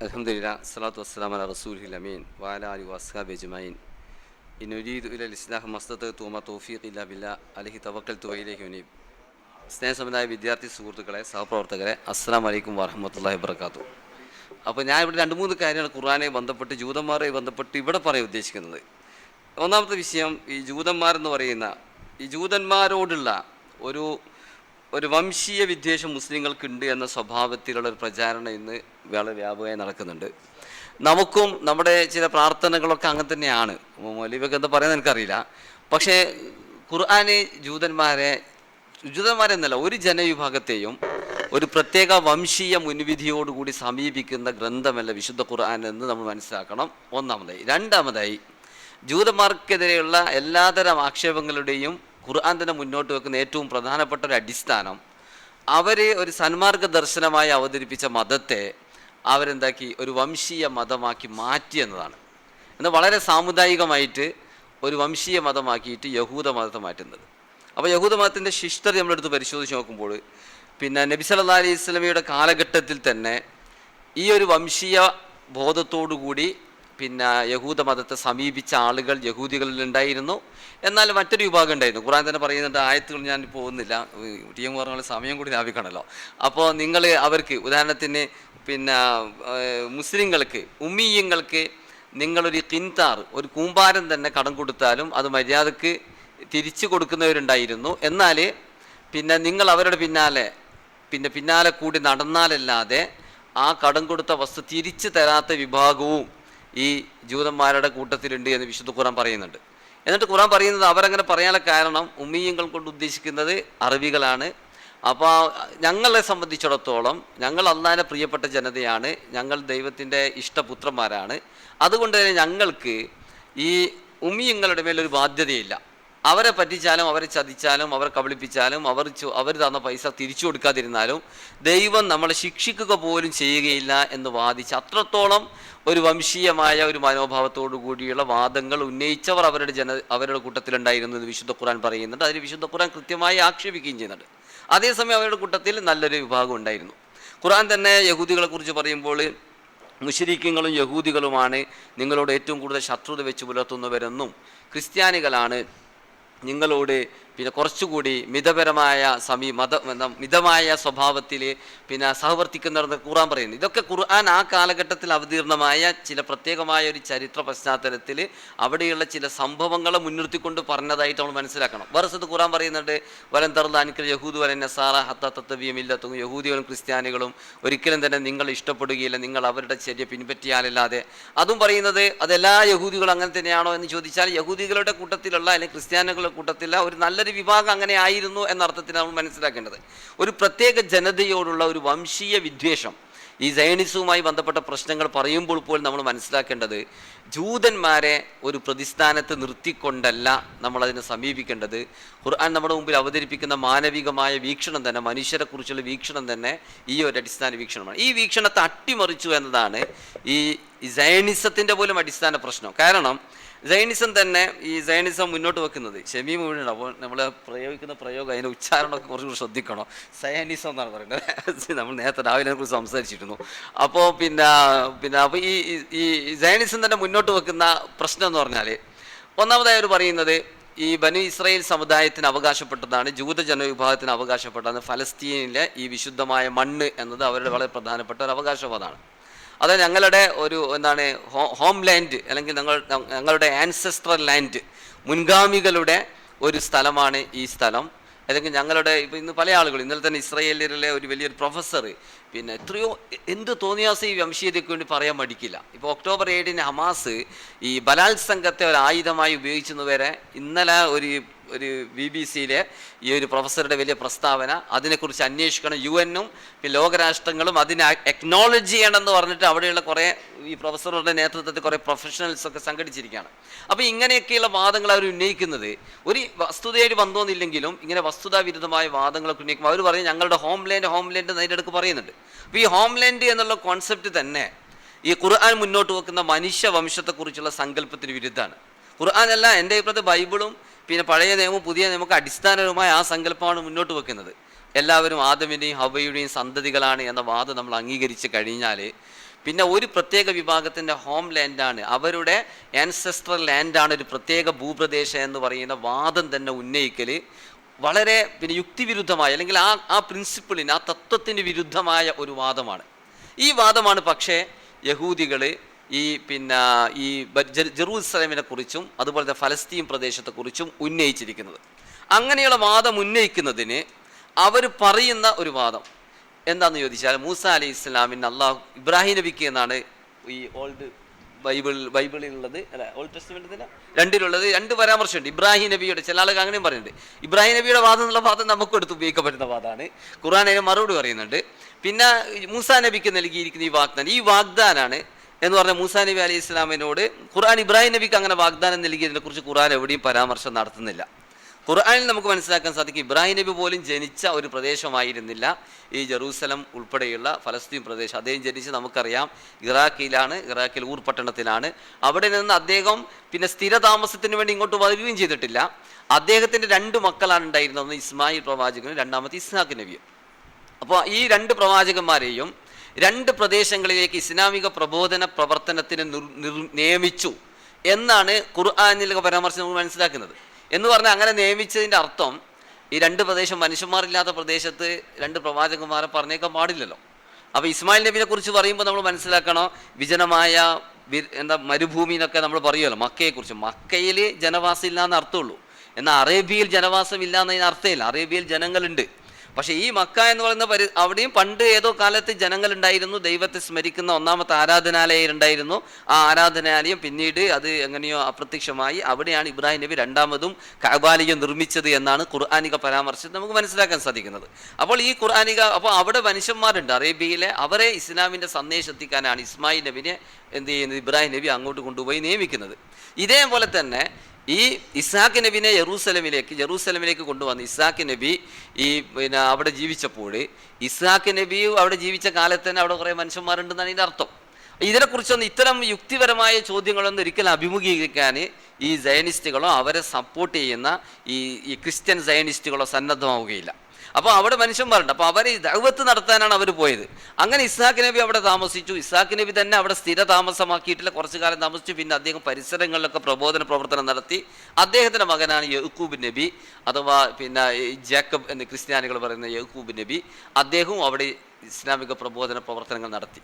അലഹമില്ല സ്വലാത്തു വസ്സലാം അല റസൂൽ അമീൻ വാല അലി വസ്ഹാബ് അജ്മൈൻ ഇനുരീദ് ഉൽ ഇസ്ലാഹ് മസ്തത്ത് തൂമ തോഫീഖ് ഇല്ല ബില്ല അലഹി തവക്കൽ തുവയിലേക്ക് ഉനീബ് സ്നേഹസമനായ വിദ്യാർത്ഥി സുഹൃത്തുക്കളെ സഹപ്രവർത്തകരെ അസ്സാം വലൈക്കും വാഹമത്തല്ലാഹി വർക്കാത്തു അപ്പോൾ ഞാൻ ഇവിടെ രണ്ട് മൂന്ന് കാര്യങ്ങൾ ഖുർആനെ ബന്ധപ്പെട്ട് ജൂതന്മാരെ ബന്ധപ്പെട്ട് ഇവിടെ പറയാൻ ഉദ്ദേശിക്കുന്നത്. ഒന്നാമത്തെ വിഷയം ഈ ജൂതന്മാരെന്ന് പറയുന്ന ഈ ജൂതന്മാരോടുള്ള ഒരു ഒരു വംശീയ വിദ്വേഷം മുസ്ലിങ്ങൾക്കുണ്ട് എന്ന സ്വഭാവത്തിലുള്ള ഒരു പ്രചാരണം ഇന്ന് വളരെ വ്യാപകമായി നടക്കുന്നുണ്ട്. നമുക്കും നമ്മുടെ ചില പ്രാർത്ഥനകളൊക്കെ അങ്ങനെ തന്നെയാണ്. മൊലിവൊക്കെ എന്താ പറയുന്നത് എനിക്കറിയില്ല. പക്ഷേ ഖുർആാനെ ജൂതന്മാരെ ജൂതന്മാരെന്നല്ല ഒരു ജനവിഭാഗത്തെയും ഒരു പ്രത്യേക വംശീയ മുൻവിധിയോടുകൂടി സമീപിക്കുന്ന ഗ്രന്ഥമല്ല വിശുദ്ധ ഖുർആൻ എന്ന് നമ്മൾ മനസ്സിലാക്കണം. ഒന്നാമതായി. രണ്ടാമതായി ജൂതന്മാർക്കെതിരെയുള്ള എല്ലാതരം ആക്ഷേപങ്ങളുടെയും ഖുർആൻ തന്നെ മുന്നോട്ട് വെക്കുന്ന ഏറ്റവും പ്രധാനപ്പെട്ട ഒരു അടിസ്ഥാനം അവരെ ഒരു സന്മാർഗ ദർശനമായി അവതരിപ്പിച്ച മതത്തെ അവരെന്താക്കി? ഒരു വംശീയ മതമാക്കി മാറ്റി എന്നതാണ്. എന്നാൽ വളരെ സാമുദായികമായിട്ട് ഒരു വംശീയ മതമാക്കിയിട്ട് യഹൂദ മതത്തെ മാറ്റുന്നത്. അപ്പോൾ യഹൂദ മതത്തിന്റെ ശിഷ്ടർ നമ്മളെടുത്ത് പരിശോധിച്ച് നോക്കുമ്പോൾ പിന്നെ നബി സല്ലാ അലൈഹി സ്വലമിയുടെ കാലഘട്ടത്തിൽ തന്നെ ഈ ഒരു വംശീയ ബോധത്തോടുകൂടി പിന്നെ യഹൂദ മതത്തെ സമീപിച്ച ആളുകൾ യഹൂദികളിൽ ഉണ്ടായിരുന്നു. എന്നാൽ മറ്റൊരു വിഭാഗം ഉണ്ടായിരുന്നു. ഖുറാൻ തന്നെ പറയുന്നുണ്ട് ആയത്തുകൾ ഞാൻ പോകുന്നില്ല. ടി എം പറഞ്ഞ സമയം കൂടി ലാഭിക്കണമല്ലോ അപ്പോൾ നിങ്ങൾ അവർക്ക് ഉദാഹരണത്തിന് പിന്നെ മുസ്ലിങ്ങൾക്ക് ഉമ്മീയങ്ങൾക്ക് നിങ്ങളൊരു കിൻതാർ ഒരു കൂമ്പാരം തന്നെ കടം കൊടുത്താലും അത് മര്യാദയ്ക്ക് തിരിച്ചു കൊടുക്കുന്നവരുണ്ടായിരുന്നു. എന്നാൽ പിന്നെ നിങ്ങൾ അവരുടെ പിന്നാലെ പിന്നെ പിന്നാലെ കൂടി നടന്നാലല്ലാതെ ആ കടം കൊടുത്ത വസ്തു തിരിച്ചു തരാത്ത വിഭാഗവും ഈ ജൂതന്മാരുടെ കൂട്ടത്തിലുണ്ട് എന്ന് വിശുദ്ധ ഖുറാൻ പറയുന്നുണ്ട്. എന്നിട്ട് ഖുറാൻ പറയുന്നത് അവരങ്ങനെ പറയാനുള്ള കാരണം ഉമ്മീയങ്ങൾ കൊണ്ട് ഉദ്ദേശിക്കുന്നത് അറബികളാണ്. അപ്പോൾ ഞങ്ങളെ സംബന്ധിച്ചിടത്തോളം ഞങ്ങൾ അള്ളാഹിനെ പ്രിയപ്പെട്ട ജനതയാണ്. ഞങ്ങൾ ദൈവത്തിന്റെ ഇഷ്ടപുത്രന്മാരാണ്. അതുകൊണ്ട് തന്നെ ഞങ്ങൾക്ക് ഈ ഉമ്മിയങ്ങളുടെ മേലൊരു ബാധ്യതയില്ല. അവരെ പറ്റിച്ചാലും അവരെ ചതിച്ചാലും അവരെ കബളിപ്പിച്ചാലും അവർ അവർ തന്ന പൈസ തിരിച്ചു കൊടുക്കാതിരുന്നാലും ദൈവം നമ്മളെ ശിക്ഷിക്കുക പോലും ചെയ്യുകയില്ല എന്ന് വാദിച്ച് അത്രത്തോളം ഒരു വംശീയമായ ഒരു മനോഭാവത്തോടു കൂടിയുള്ള വാദങ്ങൾ ഉന്നയിച്ചവർ അവരുടെ ജന അവരുടെ കൂട്ടത്തിലുണ്ടായിരുന്നു എന്ന് വിശുദ്ധ ഖുറാൻ പറയുന്നുണ്ട്. അതിന് വിശുദ്ധ ഖുറാൻ കൃത്യമായി ആക്ഷേപിക്കുകയും ചെയ്യുന്നുണ്ട്. അതേസമയം അവരുടെ കൂട്ടത്തിൽ നല്ലൊരു വിഭാഗം ഉണ്ടായിരുന്നു. ഖുറാൻ തന്നെ യഹൂദികളെ കുറിച്ച് പറയുമ്പോൾ മുഷരിക്കങ്ങളും യഹൂദികളുമാണ് നിങ്ങളോട് ഏറ്റവും കൂടുതൽ ശത്രുത വെച്ച് പുലർത്തുന്നവരെന്നും ക്രിസ്ത്യാനികളാണ് നിങ്ങളോട് പിന്നെ കുറച്ചുകൂടി മിതപരമായ സമീ മത മിതമായ സ്വഭാവത്തിൽ പിന്നെ സഹവർത്തിക്കുന്നവരെന്ന് ഖുർആൻ പറയുന്നു. ഇതൊക്കെ ഖുർആൻ ആ കാലഘട്ടത്തിൽ അവതീർണമായ ചില പ്രത്യേകമായ ഒരു ചരിത്ര പശ്ചാത്തലത്തിൽ അവിടെയുള്ള ചില സംഭവങ്ങളെ മുൻനിർത്തിക്കൊണ്ട് പറഞ്ഞതായിട്ട് നമ്മൾ മനസ്സിലാക്കണം. വേറെ ഖുർആൻ പറയുന്നുണ്ട് വലം തറുദാനിക്കൽ യഹൂദ് വലൻ നസാറ ഹത്ത തത്വീയമില്ലത്തും യഹൂദികളും ക്രിസ്ത്യാനികളും ഒരിക്കലും തന്നെ നിങ്ങൾ ഇഷ്ടപ്പെടുകയില്ല നിങ്ങൾ അവരുടെ ചര്യ പിൻപറ്റിയാലല്ലാതെ. അതും പറയുന്നത് അതെല്ലാ യഹൂദികളും അങ്ങനെ തന്നെയാണോ? എന്ന് ചോദിച്ചാൽ യഹൂദികളുടെ കൂട്ടത്തിലുള്ള അല്ലെങ്കിൽ ക്രിസ്ത്യാനികളുടെ കൂട്ടത്തിലുള്ള ഒരു നല്ലൊരു വിഭാഗം അങ്ങനെ ആയിരുന്നു എന്നർത്ഥത്തിൽ നമ്മൾ മനസ്സിലാക്കേണ്ടത്. ഒരു പ്രത്യേക ജനതയോടുള്ള ഒരു വംശീയ വിദ്വേഷം. ഈ സൈനിസവുമായി ബന്ധപ്പെട്ട പ്രശ്നങ്ങൾ പറയുമ്പോൾ പോലും നമ്മൾ മനസ്സിലാക്കേണ്ടത് ജൂതന്മാരെ ഒരു പ്രതിസ്ഥാനത്ത് നിർത്തിക്കൊണ്ടല്ല നമ്മളതിനെ സമീപിക്കേണ്ടത്. ഖുർആൻ നമ്മുടെ മുമ്പിൽ അവതരിപ്പിക്കുന്ന മാനവികമായ വീക്ഷണം തന്നെ മനുഷ്യരെക്കുറിച്ചുള്ള വീക്ഷണം തന്നെ ഈ ഒരു അടിസ്ഥാന വീക്ഷണമാണ്. ഈ വീക്ഷണത്തെ അട്ടിമറിച്ചു എന്നതാണ് ഈ സൈനിസത്തിന്റെ പോലും അടിസ്ഥാന പ്രശ്നം. കാരണം സൈനിസം തന്നെ ഈ ജൈനിസം മുന്നോട്ട് വെക്കുന്നത്. ഷെമി മുഴുവൻ അപ്പോൾ നമ്മൾ പ്രയോഗിക്കുന്ന പ്രയോഗം അതിന്റെ ഉച്ചാരണമൊക്കെ കുറച്ചുകൂടി ശ്രദ്ധിക്കണം. സയനിസം എന്നാണ് പറയുന്നത്. നമ്മൾ നേരത്തെ രാവിലെ കുറിച്ച് സംസാരിച്ചിരുന്നു. അപ്പോൾ പിന്നെ പിന്നെ അപ്പോൾ ഈ ഈ- ജൈനിസം തന്നെ മുന്നോട്ട് വെക്കുന്ന പ്രശ്നം എന്ന് പറഞ്ഞാൽ ഒന്നാമതായി അവർ പറയുന്നത് ഈ ബനു ഇസ്രയേൽ സമുദായത്തിന് അവകാശപ്പെട്ടതാണ് ജൂത ജനവിഭാഗത്തിന് അവകാശപ്പെട്ടതാണ് ഫലസ്തീനിലെ ഈ വിശുദ്ധമായ മണ്ണ് എന്നത് അവരുടെ വളരെ പ്രധാനപ്പെട്ട ഒരു അവകാശവാദമാണ്. അത് ഞങ്ങളുടെ ഒരു എന്താണ് ഹോ- ലാൻഡ് അല്ലെങ്കിൽ ഞങ്ങൾ ഞങ്ങളുടെ ആൻസെസ്ട്രൽ ലാൻഡ് മുൻഗാമികളുടെ ഒരു സ്ഥലമാണ് ഈ സ്ഥലം. അല്ലെങ്കിൽ ഞങ്ങളുടെ ഇപ്പോൾ ഇന്ന് പല ആളുകൾ ഇന്നലെ തന്നെ ഇസ്രയേലിലെ ഒരു വലിയൊരു പ്രൊഫസർ പിന്നെ എത്രയോ എന്ത് തോന്നിയാസം ഈ വംശീയതയ്ക്ക് വേണ്ടി പറയാൻ മടിക്കില്ല. ഇപ്പോൾ ഒക്ടോബർ ഏഴിന് ഹമാസ് ഈ ബലാത്സംഗത്തെ ഒരു ആയുധമായി ഉപയോഗിച്ചെന്ന് വരെ ഇന്നലെ ഒരു ഒരു ബി ബി സിയിലെ ഈ ഒരു പ്രൊഫസറുടെ വലിയ പ്രസ്താവന അതിനെക്കുറിച്ച് അന്വേഷിക്കണം. യു എന്നും ലോകരാഷ്ട്രങ്ങളും അതിനെ അക്നോളജ് ചെയ്യണമെന്ന് പറഞ്ഞിട്ട് അവിടെയുള്ള കുറേ ഈ പ്രൊഫസറുടെ നേതൃത്വത്തിൽ കുറേ പ്രൊഫഷണൽസ് ഒക്കെ സംഘടിച്ചിരിക്കുകയാണ്. അപ്പോൾ ഇങ്ങനെയൊക്കെയുള്ള വാദങ്ങൾ അവർ ഉന്നയിക്കുന്നത്. ഒരു വസ്തുതയായിട്ട് വന്നോന്നില്ലെങ്കിലും ഇങ്ങനെ വസ്തുതാ വിരുദ്ധമായ വാദങ്ങളൊക്കെ ഉന്നയിക്കുമ്പോൾ അവർ പറയും ഞങ്ങളുടെ ഹോംലാൻഡ് ഹോംലാൻഡ് അതിന്റെ അടുക്ക് പറയുന്നുണ്ട്. അപ്പോൾ ഈ ഹോം ലാൻഡ് എന്നുള്ള കോൺസെപ്റ്റ് തന്നെ ഈ ഖുർആൻ മുന്നോട്ട് വെക്കുന്ന മനുഷ്യ വംശത്തെക്കുറിച്ചുള്ള സങ്കല്പത്തിന് വിരുദ്ധമാണ്. ഖുർആൻ അല്ല എന്റെ അഭിപ്രായത്തിൽ ബൈബിളും പിന്നെ പഴയ നിയമവും പുതിയ നിയമമൊക്കെ അടിസ്ഥാനപരമായ ആ സങ്കല്പമാണ് മുന്നോട്ട് വെക്കുന്നത്. എല്ലാവരും ആദമിന്റെയും ഹവയുടെയും സന്തതികളാണ് എന്ന വാദം നമ്മൾ അംഗീകരിച്ച് കഴിഞ്ഞാൽ പിന്നെ ഒരു പ്രത്യേക വിഭാഗത്തിന്റെ ഹോം ലാൻഡാണ് അവരുടെ ആൻസെസ്ട്രൽ ലാൻഡാണ് ഒരു പ്രത്യേക ഭൂപ്രദേശം എന്ന് പറയുന്ന വാദം തന്നെ ഉന്നയിക്കൽ വളരെ പിന്നെ യുക്തിവിരുദ്ധമായ അല്ലെങ്കിൽ ആ ആ പ്രിൻസിപ്പിളിന് ആ തത്വത്തിന് വിരുദ്ധമായ ഒരു വാദമാണ്. ഈ വാദമാണ് പക്ഷേ യഹൂദികൾ ഈ പിന്നെ ഈ ജെറൂസലേമിനെ കുറിച്ചും അതുപോലെ ഫലസ്തീൻ പ്രദേശത്തെക്കുറിച്ചും ഉന്നയിച്ചിരിക്കുന്നത്. അങ്ങനെയുള്ള വാദം ഉന്നയിക്കുന്നതിന് അവർ പറയുന്ന ഒരു വാദം. എന്താണെന്ന് ചോദിച്ചാൽ മൂസ അലി ഇസ്ലാമിന് അള്ളാഹു ഇബ്രാഹിം നബിക്ക് എന്നാണ് ഈ ഓൾഡ് ബൈബിൾ ബൈബിളിലുള്ളത് അല്ല ഓൾഡ് ടെസ്റ്റ്മെന്റിൽ രണ്ടിലുള്ളത് രണ്ട് പരാമർശമുണ്ട്. ഇബ്രാഹിം നബിയുടെ ചില ആളുകൾ അങ്ങനെയും പറയുന്നുണ്ട്. ഇബ്രാഹിം നബിയുടെ വാദം എന്നുള്ള വാദം നമുക്ക് എടുത്ത് ഉപയോഗിക്കപ്പെടുന്ന വാദമാണ്. ഖുർആൻ അതിന് മറുപടി പറയുന്നുണ്ട്. പിന്നെ മൂസ നബിക്ക് നൽകിയിരിക്കുന്ന ഈ വാഗ്ദാനം ഈ വാഗ്ദാനാണ് എന്ന് പറഞ്ഞ മൂസാ നബി അലൈഹി ഇസ്ലാമിനോട് ഖുർആൻ ഇബ്രാഹിം നബിക്ക് അങ്ങനെ വാഗ്ദാനം നൽകിയതിനെ കുറിച്ച് ഖുർആൻ എവിടെയും പരാമർശം നടത്തുന്നില്ല. ഖുർആനിൽ നമുക്ക് മനസ്സിലാക്കാൻ സാധിക്കും ഇബ്രാഹിം നബി പോലും ജനിച്ച ഒരു പ്രദേശമായിരുന്നില്ല. ഈ ജെറൂസലം ഉൾപ്പെടെയുള്ള ഫലസ്തീൻ പ്രദേശം. അദ്ദേഹം ജനിച്ച് നമുക്കറിയാം. ഇറാഖിലാണ് ഇറാഖിൽ ഊർ പട്ടണത്തിലാണ്. അവിടെ നിന്ന് അദ്ദേഹം പിന്നെ സ്ഥിരതാമസത്തിന് വേണ്ടി ഇങ്ങോട്ട് വരികയും ചെയ്തിട്ടില്ല. അദ്ദേഹത്തിന്റെ രണ്ട് മക്കളാണ് ഉണ്ടായിരുന്നത്. ഇസ്മായിൽ പ്രവാചകനും രണ്ടാമത്തെ ഇസ്ഹാഖ് നബിയും. അപ്പോൾ ഈ രണ്ട് പ്രവാചകന്മാരെയും രണ്ട് പ്രദേശങ്ങളിലേക്ക് ഇസ്ലാമിക പ്രബോധന പ്രവർത്തനത്തിന് നിയമിച്ചു എന്നാണ് ഖുർആാനിലെ പരാമർശം നമ്മൾ മനസ്സിലാക്കുന്നത്. എന്ന് പറഞ്ഞാൽ അങ്ങനെ നിയമിച്ചതിന്റെ അർത്ഥം ഈ രണ്ട് പ്രദേശം മനുഷ്യന്മാരില്ലാത്ത പ്രദേശത്ത് രണ്ട് പ്രവാചകന്മാരെ പറഞ്ഞേക്കാൻ പാടില്ലല്ലോ. അപ്പോൾ ഇസ്മായിൽ നബിനെ കുറിച്ച് പറയുമ്പോൾ നമ്മൾ മനസ്സിലാക്കണം വിജനമായ എന്താ മരുഭൂമി എന്നൊക്കെ നമ്മൾ പറയുമല്ലോ മക്കയെക്കുറിച്ച്. മക്കയിൽ ജനവാസം ഇല്ല എന്ന് അർത്ഥമുള്ളൂ. എന്നാൽ അറേബ്യയിൽ ജനവാസം ഇല്ല എന്നതിന് അർത്ഥമില്ല. അറേബ്യയിൽ ജനങ്ങളുണ്ട്. പക്ഷേ ഈ മക്ക എന്ന് പറയുന്ന പരി അവിടെയും പണ്ട് ഏതോ കാലത്ത് ജനങ്ങളുണ്ടായിരുന്നു ദൈവത്തെ സ്മരിക്കുന്ന ഒന്നാമത്തെ ആരാധനാലയം ഉണ്ടായിരുന്നു ആ ആരാധനാലയം പിന്നീട് അത് എങ്ങനെയോ അപ്രത്യക്ഷമായി. അവിടെയാണ് ഇബ്രാഹിം നബി രണ്ടാമതും കഅബാലയം നിർമ്മിച്ചത് എന്നാണ് ഖുർആാനിക പരാമർശം നമുക്ക് മനസ്സിലാക്കാൻ സാധിക്കുന്നത്. അപ്പോൾ ഈ ഖുർആാനിക അപ്പോൾ അവിടെ മനുഷ്യന്മാരുണ്ട് അറേബ്യയിലെ. അവരെ ഇസ്ലാമിന്റെ സന്ദേശം എത്തിക്കാനാണ് ഇസ്മായിൽ നബിനെ എന്ത് ചെയ്യുന്നത്? ഇബ്രാഹിം നബി അങ്ങോട്ട് കൊണ്ടുപോയി നിയമിക്കുന്നത്. ഇതേപോലെ തന്നെ ഈ ഇസാഖ് നബിനെ യറൂസലമിലേക്ക് ജെറൂസലമിലേക്ക് കൊണ്ടുവന്ന് ഇസാഖ് നബി ഈ പിന്നെ അവിടെ ജീവിച്ചപ്പോൾ ഇസാഖ് നബി അവിടെ ജീവിച്ച കാലത്ത് തന്നെ അവിടെ കുറേ മനുഷ്യന്മാരുണ്ടെന്നാണ് ഇതിന്റെ അർത്ഥം. ഇതിനെക്കുറിച്ചൊന്നും ഇത്തരം യുക്തിപരമായ ചോദ്യങ്ങളൊന്നും ഒരിക്കലും അഭിമുഖീകരിക്കാൻ ഈ സയനിസ്റ്റുകളോ അവരെ സപ്പോർട്ട് ചെയ്യുന്ന ഈ ക്രിസ്ത്യൻ സയനിസ്റ്റുകളോ സന്നദ്ധമാവുകയില്ല. അപ്പോൾ അവിടെ മനുഷ്യന്മാരുണ്ട് അപ്പോൾ അവർ ദൗവത്ത് നടത്താനാണ് അവർ പോയത്. അങ്ങനെ ഇസ്ഹാഖ് നബി അവിടെ താമസിച്ചു. ഇസ്ഹാഖ് നബി തന്നെ അവിടെ സ്ഥിര താമസമാക്കിയിട്ടില്ല. കുറച്ചു കാലം താമസിച്ചു. പിന്നെ അദ്ദേഹം പരിസരങ്ങളിലൊക്കെ പ്രബോധന പ്രവർത്തനം നടത്തി. അദ്ദേഹത്തിന്റെ മകനാണ് യഹൂബ് നബി അഥവാ പിന്നെ ജാക്കബ് എന്ന് ക്രിസ്ത്യാനികൾ പറയുന്ന യഹൂബ് നബി. അദ്ദേഹവും അവിടെ ഇസ്ലാമിക പ്രബോധന പ്രവർത്തനങ്ങൾ നടത്തി.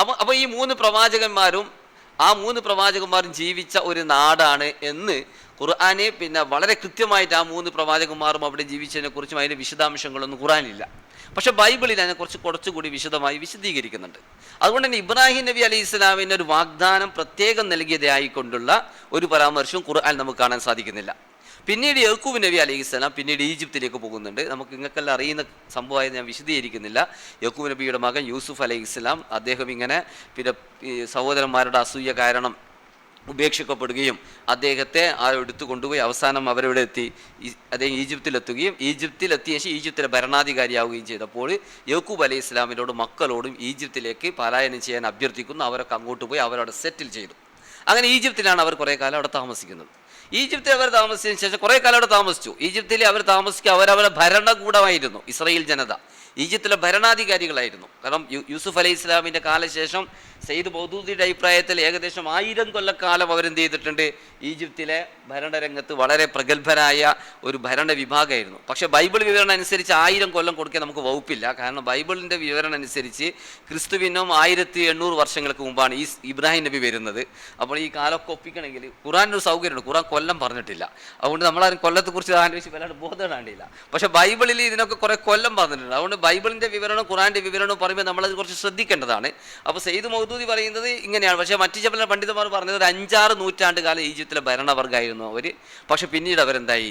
അപ്പോൾ അപ്പോൾ ഈ മൂന്ന് പ്രവാചകന്മാരും ആ മൂന്ന് പ്രവാചകന്മാരും ജീവിച്ച ഒരു നാടാണ് എന്ന് ഖുർആാനെ പിന്നെ വളരെ കൃത്യമായിട്ട് ആ മൂന്ന് പ്രവാചകന്മാരും അവിടെ ജീവിച്ചതിനെ കുറിച്ചും അതിന്റെ വിശദാംശങ്ങളൊന്നും ഖുറാനില്ല പക്ഷെ ബൈബിളിൽ അതിനെക്കുറിച്ച് കുറച്ചുകൂടി വിശദമായി വിശദീകരിക്കുന്നുണ്ട്. അതുകൊണ്ട് തന്നെ ഇബ്രാഹിം നബി അലൈഹി ഇസ്ലാമിന് ഒരു വാഗ്ദാനം പ്രത്യേകം നൽകിയതായിക്കൊണ്ടുള്ള ഒരു പരാമർശവും ഖുർആൻ നമുക്ക് കാണാൻ സാധിക്കുന്നില്ല. പിന്നീട് യഹൂബ് നബി അലൈഹി സ്വലാം പിന്നീട് ഈജിപ്തിലേക്ക് പോകുന്നുണ്ട്. നമുക്ക് നിങ്ങൾക്കെല്ലാം അറിയുന്ന സംഭവമായി ഞാൻ വിശദീകരിക്കുന്നില്ല. യഹൂബ് നബിയുടെ മകൻ യൂസുഫ് അലൈഹി ഇസ്ലാം അദ്ദേഹം ഇങ്ങനെ പിന്നെ സഹോദരന്മാരുടെ അസൂയ കാരണം ഉപേക്ഷിക്കപ്പെടുകയും അദ്ദേഹത്തെ ആ എടുത്തു കൊണ്ടുപോയി അവസാനം അവരവിടെ എത്തി. അദ്ദേഹം ഈജിപ്തിലെത്തുകയും ഈജിപ്തിലെത്തിയ ശേഷം ഈജിപ്തിലെ ഭരണാധികാരിയാവുകയും ചെയ്തപ്പോൾ യഹൂബ് അലൈഹി ഇസ്ലാമിനോട് മക്കളോടും ഈജിപ്തിലേക്ക് പലായനം ചെയ്യാൻ അഭ്യർത്ഥിക്കുന്നു. അവരൊക്കെ അങ്ങോട്ട് പോയി അവരവിടെ സെറ്റിൽ ചെയ്തു. അങ്ങനെ ഈജിപ്തിലാണ് അവർ കുറേ കാലം അവിടെ താമസിക്കുന്നത്. ഈജിപ്തിൽ അവർ താമസിച്ചതിന് ശേഷം കുറേ കാലം അവിടെ താമസിച്ചു. ഈജിപ്തിൽ അവർ താമസിക്കുക അവരവരുടെ ഭരണകൂടമായിരുന്നു ഇസ്രയേൽ ജനത. ഈജിപ്തിലെ ഭരണാധികാരികളായിരുന്നു. കാരണം യൂസുഫ് അലൈഹി ഇസ്ലാമിന്റെ കാലശേഷം സെയ്ദ് ബൗദൂദിയുടെ അഭിപ്രായത്തിൽ ഏകദേശം ആയിരം കൊല്ലക്കാലം അവരെന്ത് ചെയ്തിട്ടുണ്ട്? ഈജിപ്തിലെ ഭരണരംഗത്ത് വളരെ പ്രഗത്ഭരായ ഒരു ഭരണ വിഭാഗമായിരുന്നു. പക്ഷേ ബൈബിൾ വിവരണം അനുസരിച്ച് ആയിരം കൊല്ലം കൊടുക്കാൻ നമുക്ക് വകുപ്പില്ല. കാരണം ബൈബിളിന്റെ വിവരണം അനുസരിച്ച് ക്രിസ്തുവിനും ആയിരത്തി എണ്ണൂറ് വർഷങ്ങൾക്ക് മുമ്പാണ് ഈ ഇബ്രാഹിം നബി വരുന്നത്. അപ്പോൾ ഈ കാലമൊക്കെ ഒപ്പിക്കണമെങ്കിൽ ഖുറാനൊരു സൗകര്യമുണ്ട്. ഖുറാൻ കൊല്ലം പറഞ്ഞിട്ടില്ല. അതുകൊണ്ട് നമ്മളാരും കൊല്ലത്തെക്കുറിച്ച് ആലോചിച്ച് വല്ലാണ്ട് ബോധം പക്ഷേ ബൈബിളിൽ ഇതിനൊക്കെ കുറേ കൊല്ലം പറഞ്ഞിട്ടുണ്ട്. അതുകൊണ്ട് ബൈബിളിന്റെ വിവരണം ഖുറാന്റെ വിവരണം പറയുമ്പോൾ നമ്മളത് കുറച്ച് ശ്രദ്ധിക്കേണ്ടതാണ്. അപ്പോൾ സെയ്ദ് മൗദൂദി പറയുന്നത് ഇങ്ങനെയാണ്. പക്ഷേ മറ്റു ചില പണ്ഡിതന്മാർ പറഞ്ഞത് ഒരു അഞ്ചാറ് നൂറ്റാണ്ട് കാലം ഈജിപ്തിലെ ഭരണവർഗമായിരുന്നു അവർ പക്ഷേ പിന്നീട് അവരെന്തായി?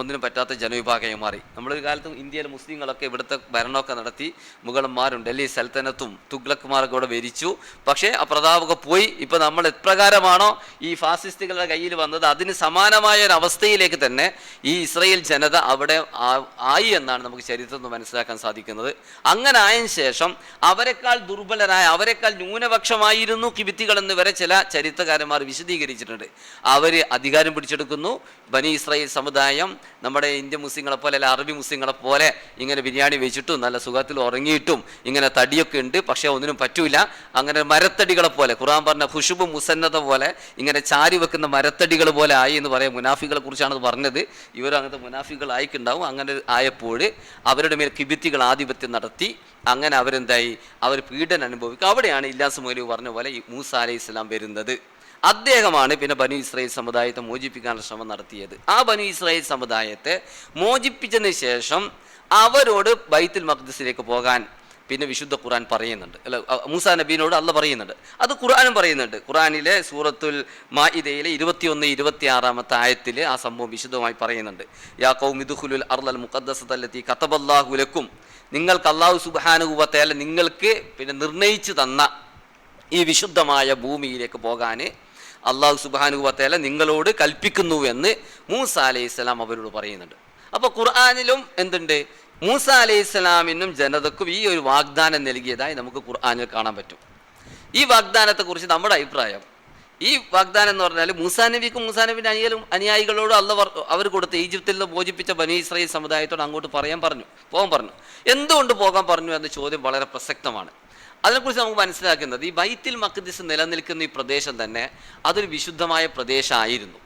ഒന്നിനും പറ്റാത്ത ജനവിഭാഗമായി മാറി. നമ്മളൊരു കാലത്തും ഇന്ത്യയിലെ മുസ്ലിങ്ങളൊക്കെ ഇവിടുത്തെ ഭരണമൊക്കെ നടത്തി മുഗളന്മാരും ഡൽഹി സൽത്തനത്തും തുഗ്ലക്മാരൊക്കെ ഇവിടെ വരിച്ചു പക്ഷേ ആ പ്രതാപമൊക്കെ പോയി. ഇപ്പം നമ്മൾ എപ്രകാരമാണോ ഈ ഫാസിസ്റ്റുകളുടെ കയ്യിൽ വന്നത്? അതിന് സമാനമായ ഒരു അവസ്ഥയിലേക്ക് തന്നെ ഈ ഇസ്രയേൽ ജനത അവിടെ ആയി എന്നാണ് നമുക്ക് നിന്ന് മനസ്സിലാക്കാൻ സാധിക്കുന്നത്. അങ്ങനെ ആയതിനു ശേഷം അവരെക്കാൾ ദുർബലരായ അവരെക്കാൾ ന്യൂനപക്ഷമായിരുന്നു കിബിത്തികൾ എന്ന് വരെ ചില ചരിത്രകാരന്മാർ വിശദീകരിച്ചിട്ടുണ്ട്. അവർ അധികാരം പിടിച്ചെടുക്കുന്നു. ബനി ഇസ്രായേൽ സമുദായം നമ്മുടെ ഇന്ത്യൻ മുസ്ലിങ്ങളെ പോലെ അല്ല അറബി മുസ്ലിങ്ങളെ പോലെ ഇങ്ങനെ ബിരിയാണി വെച്ചിട്ടും നല്ല സുഖത്തിൽ ഉറങ്ങിയിട്ടും ഇങ്ങനെ തടിയൊക്കെ ഉണ്ട് പക്ഷേ ഒന്നിനും പറ്റൂല. അങ്ങനെ മരത്തടികളെ പോലെ ഖുറാൻ പറഞ്ഞ ഖുഷുബ് മുസന്നത പോലെ ഇങ്ങനെ ചാരി വെക്കുന്ന മരത്തടികൾ പോലെ ആയി എന്ന് പറയാം. മുനാഫികളെ കുറിച്ചാണ് പറഞ്ഞത്. ഇവർ അങ്ങനത്തെ മുനാഫികളായിക്കുണ്ടാവും. അങ്ങനെ ആയപ്പോൾ അവരുടെ മേൽ കിബിത്തികൾ ആധിപത്യം നടത്തി അങ്ങനെ അവരെന്തായി? അവർ പീഡനം അനുഭവിക്കും. അവിടെയാണ് ഇല്ലാസ് മൊലി പറഞ്ഞ പോലെ ഈ മൂസ അലൈഹി ഇസ്ലാം വരുന്നത്. അദ്ദേഹമാണ് പിന്നെ ബനു ഇസ്രായേൽ സമുദായത്തെ മോചിപ്പിക്കാനുള്ള ശ്രമം നടത്തിയത്. ആ ബനു ഇസ്രായേൽ സമുദായത്തെ മോചിപ്പിച്ചതിന് ശേഷം അവരോട് ബൈത്തുൽ മഖ്ദിസിലേക്ക് പോകാൻ പിന്നെ വിശുദ്ധ ഖുർആൻ പറയുന്നുണ്ട്. അല്ല മൂസ നബീനോട് അല്ല പറയുന്നുണ്ട്. അത് ഖുർആനും പറയുന്നുണ്ട്. ഖുർആനിലെ സൂറത്തുൽ മാഇദയിലെ ഇരുപത്തിയൊന്ന് ഇരുപത്തി ആറാമത്തെ ആയത്തിൽ ആ സംഭവം വിശദമായി പറയുന്നുണ്ട്. യാ കൗമിദുഹുലുൽ അർലൽ മുഖദ്ദസത്തല്ലത്തി കത്തബല്ലാഹു ലക്കും. നിങ്ങൾക്ക് അള്ളാഹു സുബ്ഹാനുഹുവത്തേല നിങ്ങൾക്ക് പിന്നെ നിർണയിച്ചു തന്ന ഈ വിശുദ്ധമായ ഭൂമിയിലേക്ക് പോകാൻ അള്ളാഹു സുബാനുവത്തേല നിങ്ങളോട് കൽപ്പിക്കുന്നു എന്ന് മൂസ അലൈഹി സ്വലാം അവരോട് പറയുന്നുണ്ട്. അപ്പോൾ ഖുർആാനിലും എന്തുണ്ട്? മൂസ അലൈഹി സ്വലാമിനും ജനതക്കും ഈ ഒരു വാഗ്ദാനം നൽകിയതായി നമുക്ക് ഖുർആാനിൽ കാണാൻ പറ്റും. ഈ വാഗ്ദാനത്തെക്കുറിച്ച് നമ്മുടെ അഭിപ്രായം ഈ വാഗ്ദാനം എന്ന് പറഞ്ഞാൽ മൂസാ നബിക്കും മൂസാ നബിന്റെ അനിയലും അനുയായികളോട് അല്ല വർ- അവർ കൊടുത്ത ഈജിപ്തിൽ നിന്ന് മോചിപ്പിച്ച ബനി സമുദായത്തോട് അങ്ങോട്ട് പറയാൻ പറഞ്ഞു പോകാൻ പറഞ്ഞു. എന്തുകൊണ്ട് പോകാൻ പറഞ്ഞു എന്ന ചോദ്യം വളരെ പ്രസക്തമാണ്. അതിനെക്കുറിച്ച് നമുക്ക് മനസ്സിലാക്കുന്നത് ഈ ബൈത്തിൽ മഖദിസ് നിലനിൽക്കുന്ന ഈ പ്രദേശം തന്നെ അതൊരു വിശുദ്ധമായ പ്രദേശമായിരുന്നു.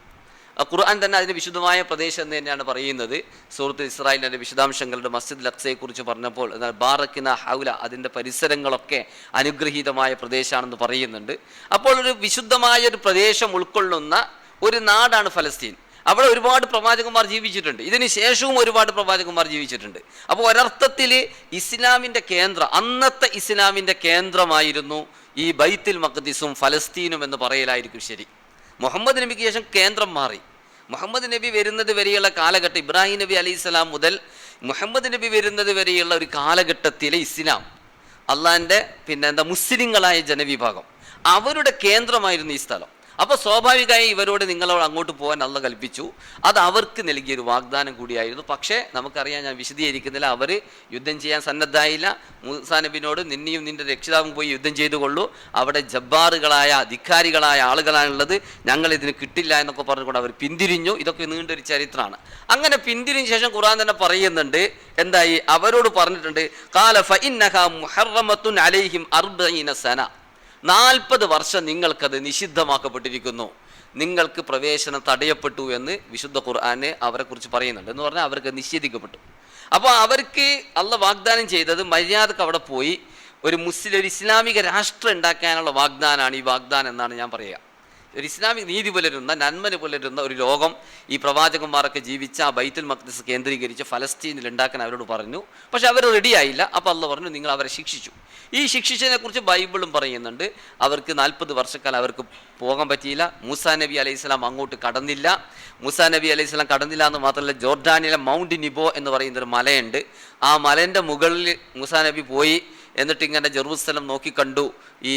ഖുർആൻ തന്നെ അതിന് വിശുദ്ധമായ പ്രദേശം എന്ന് തന്നെയാണ് പറയുന്നത്. സുഹൃത്ത് ഇസ്രായേലിന്റെ വിശദാംശങ്ങളുടെ മസ്ജിദ് ലക്സയെക്കുറിച്ച് പറഞ്ഞപ്പോൾ എന്നാൽ ബാറക്കിന ഹൗല അതിന്റെ പരിസരങ്ങളൊക്കെ അനുഗ്രഹീതമായ പ്രദേശമാണെന്ന് പറയുന്നുണ്ട്. അപ്പോൾ ഒരു വിശുദ്ധമായ ഒരു പ്രദേശം ഉൾക്കൊള്ളുന്ന ഒരു നാടാണ് ഫലസ്തീൻ. അവിടെ ഒരുപാട് പ്രവാചകന്മാർ ജീവിച്ചിട്ടുണ്ട്. ഇതിന് ശേഷവും ഒരുപാട് പ്രവാചകന്മാർ ജീവിച്ചിട്ടുണ്ട്. അപ്പോൾ ഒരർത്ഥത്തിൽ ഇസ്ലാമിന്റെ കേന്ദ്രം അന്നത്തെ ഇസ്ലാമിന്റെ കേന്ദ്രമായിരുന്നു ഈ ബൈത്തിൽ മഖ്ദിസും ഫലസ്തീനും എന്ന് പറയലായിരിക്കും ശരി. മുഹമ്മദ് നബിക്ക് ശേഷം കേന്ദ്രം മാറി. മുഹമ്മദ് നബി വരുന്നത് വരെയുള്ള കാലഘട്ടം ഇബ്രാഹിം നബി അലൈഹി സ്വലാം മുതൽ മുഹമ്മദ് നബി വരുന്നത് വരെയുള്ള ഒരു കാലഘട്ടത്തിലെ ഇസ്ലാം. അള്ളാന്റെ പിന്നെ എന്താ മുസ്ലിങ്ങളായ ജനവിഭാഗം. അവരുടെ കേന്ദ്രമായിരുന്നു ഈ സ്ഥലം. അപ്പോൾ സ്വാഭാവികമായി ഇവരോട് നിങ്ങളോട് അങ്ങോട്ട് പോകാൻ അള്ള കൽപ്പിച്ചു. അത് അവർക്ക് നൽകിയൊരു വാഗ്ദാനം കൂടിയായിരുന്നു. പക്ഷേ നമുക്കറിയാം ഞാൻ വിശദീകരിക്കുന്നില്ല. അവർ യുദ്ധം ചെയ്യാൻ സന്നദ്ധായില്ല മൂസാ നബിനോട് നിന്നെയും നിന്റെ രക്ഷിതാവും പോയി യുദ്ധം ചെയ്തുകൊള്ളൂ. അവിടെ ജബ്ബാറുകളായ അധികാരികളായ ആളുകളാണുള്ളത്. ഞങ്ങൾ ഇതിന് കിട്ടില്ല എന്നൊക്കെ പറഞ്ഞുകൊണ്ട് അവർ പിന്തിരിഞ്ഞു. ഇതൊക്കെ നീണ്ടൊരു ചരിത്രമാണ്. അങ്ങനെ പിന്തിരിഞ്ഞ ശേഷം ഖുറാൻ തന്നെ പറയുന്നുണ്ട്. എന്തായി? അവരോട് പറഞ്ഞിട്ടുണ്ട് കാല ഫഇന്നഹ മുഹറമത്തുൻ അലൈഹിം അർബഈന സന. നാൽപ്പത് വർഷം നിങ്ങൾക്കത് നിഷിദ്ധമാക്കപ്പെട്ടിരിക്കുന്നു. നിങ്ങൾക്ക് പ്രവേശനം തടയപ്പെട്ടു എന്ന് വിശുദ്ധ ഖുർആാനെ അവരെക്കുറിച്ച് പറയുന്നുണ്ട്. എന്ന് പറഞ്ഞാൽ അവർക്ക് നിഷേധിക്കപ്പെട്ടു. അപ്പോൾ അവർക്ക് അള്ള വാഗ്ദാനം ചെയ്തത് മര്യാദയ്ക്ക് അവിടെ പോയി. ഒരു മുസ്ലിം ഒരു ഇസ്ലാമിക രാഷ്ട്രം ഉണ്ടാക്കാനുള്ള വാഗ്ദാനമാണ് ഈ വാഗ്ദാനം എന്നാണ് ഞാൻ പറയുക. ഒരു ഇസ്ലാമിക് നീതി പുലരുന്ന നന്മന് പുലരുന്ന ഒരു ലോകം ഈ പ്രവാചകന്മാരൊക്കെ ജീവിച്ച ആ ബൈത്തുൽ മക്തസ് കേന്ദ്രീകരിച്ച് ഫലസ്തീനിൽ ഉണ്ടാക്കാൻ അവരോട് പറഞ്ഞു. പക്ഷെ അവർ റെഡിയായില്ല അപ്പോൾ അല്ല പറഞ്ഞു നിങ്ങൾ അവരെ ശിക്ഷിച്ചു. ഈ ശിക്ഷിച്ചതിനെ കുറിച്ച് ബൈബിളും പറയുന്നുണ്ട്. അവർക്ക് നാൽപ്പത് വർഷക്കാലം അവർക്ക് പോകാൻ പറ്റിയില്ല. മൂസാ നബി അലൈഹി സ്വലാം അങ്ങോട്ട് കടന്നില്ല. മൂസാ നബി അലൈഹി സ്വലാം കടന്നില്ല എന്ന് മാത്രമല്ല ജോർഡാനിലെ മൗണ്ട് നിബോ എന്ന് പറയുന്ന ഒരു മലയുണ്ട്. ആ മലേന്റെ മുകളിൽ മൂസാ നബി പോയി. എന്നിട്ട് ഇങ്ങനെ ജെറൂസലം നോക്കിക്കണ്ടു ഈ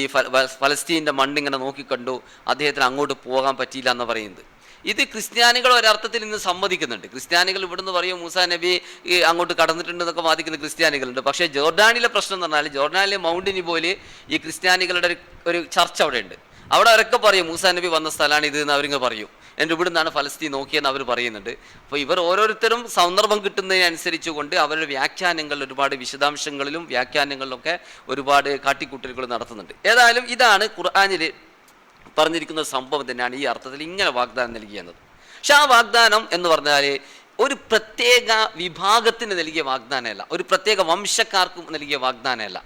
ഫലസ്തീന്റെ മണ്ണിങ്ങനെ നോക്കിക്കണ്ടു അദ്ദേഹത്തിന് അങ്ങോട്ട് പോകാൻ പറ്റിയില്ല എന്ന് പറയുന്നത്. ഇത് ക്രിസ്ത്യാനികൾ ഒരർത്ഥത്തിൽ ഇന്ന് സമ്മതിക്കുന്നുണ്ട്. ക്രിസ്ത്യാനികൾ ഇവിടുന്ന് പറയും മൂസാ നബി അങ്ങോട്ട് കടന്നിട്ടുണ്ട് എന്നൊക്കെ വാദിക്കുന്ന ക്രിസ്ത്യാനികളുണ്ട്. പക്ഷേ ജോർഡാനിലെ പ്രശ്നം എന്ന് പറഞ്ഞാൽ ജോർഡാനിലെ മൗണ്ടിന് പോലെ ഈ ക്രിസ്ത്യാനികളുടെ ഒരു ചർച്ച അവിടെ ഉണ്ട് അവിടെ അവരൊക്കെ പറയും മൂസാ നബി വന്ന സ്ഥലമാണ് ഇത് എന്ന് അവരിങ്ങ് പറയും. എന്റെ ഇവിടുന്നാണ് ഫലസ്തീൻ നോക്കിയെന്ന് അവർ പറയുന്നുണ്ട്. അപ്പോൾ ഇവർ ഓരോരുത്തരും സന്ദർഭം കിട്ടുന്നതിനനുസരിച്ച് കൊണ്ട് അവരുടെ വ്യാഖ്യാനങ്ങൾ ഒരുപാട് വിശദാംശങ്ങളിലും വ്യാഖ്യാനങ്ങളിലൊക്കെ ഒരുപാട് കാട്ടിക്കൂട്ടലുകൾ നടത്തുന്നുണ്ട്. ഏതായാലും ഇതാണ് ഖുർആാനിൽ പറഞ്ഞിരിക്കുന്ന സംഭവം തന്നെയാണ് ഈ അർത്ഥത്തിൽ ഇങ്ങനെ വാഗ്ദാനം നൽകിയെന്നത് പക്ഷെ ആ വാഗ്ദാനം എന്ന് പറഞ്ഞാൽ ഒരു പ്രത്യേക വിഭാഗത്തിന് നൽകിയ വാഗ്ദാനമല്ല. ഒരു പ്രത്യേക വംശക്കാർക്കും നൽകിയ വാഗ്ദാനമല്ല.